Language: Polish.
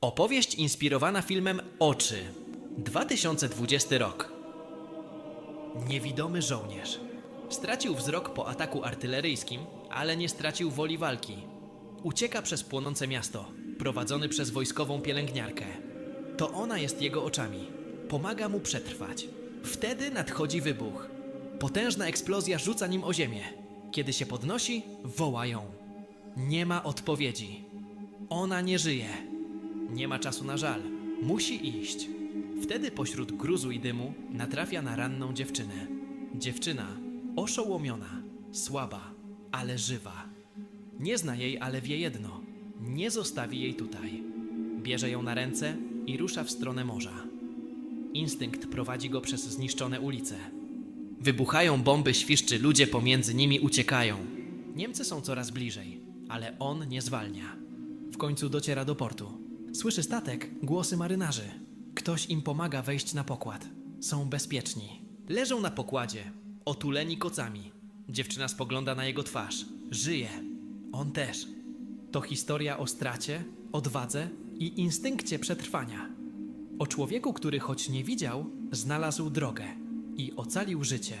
Opowieść inspirowana filmem Oczy. 2020 rok. Niewidomy żołnierz. Stracił wzrok po ataku artyleryjskim, ale nie stracił woli walki. Ucieka przez płonące miasto, prowadzony przez wojskową pielęgniarkę. To ona jest jego oczami. Pomaga mu przetrwać. Wtedy nadchodzi wybuch. Potężna eksplozja rzuca nim o ziemię. Kiedy się podnosi, woła ją. Nie ma odpowiedzi. Ona nie żyje. Nie ma czasu na żal. Musi iść. Wtedy pośród gruzu i dymu natrafia na ranną dziewczynę. Dziewczyna oszołomiona, słaba, ale żywa. Nie zna jej, ale wie jedno: nie zostawi jej tutaj. Bierze ją na ręce i rusza w stronę morza. Instynkt prowadzi go przez zniszczone ulice. Wybuchają bomby, świszczy, ludzie pomiędzy nimi uciekają. Niemcy są coraz bliżej, ale on nie zwalnia. W końcu dociera do portu. Słyszy statek, głosy marynarzy. Ktoś im pomaga wejść na pokład. Są bezpieczni. Leżą na pokładzie, otuleni kocami. Dziewczyna spogląda na jego twarz. Żyje. On też. To historia o stracie, odwadze i instynkcie przetrwania. O człowieku, który choć nie widział, znalazł drogę i ocalił życie.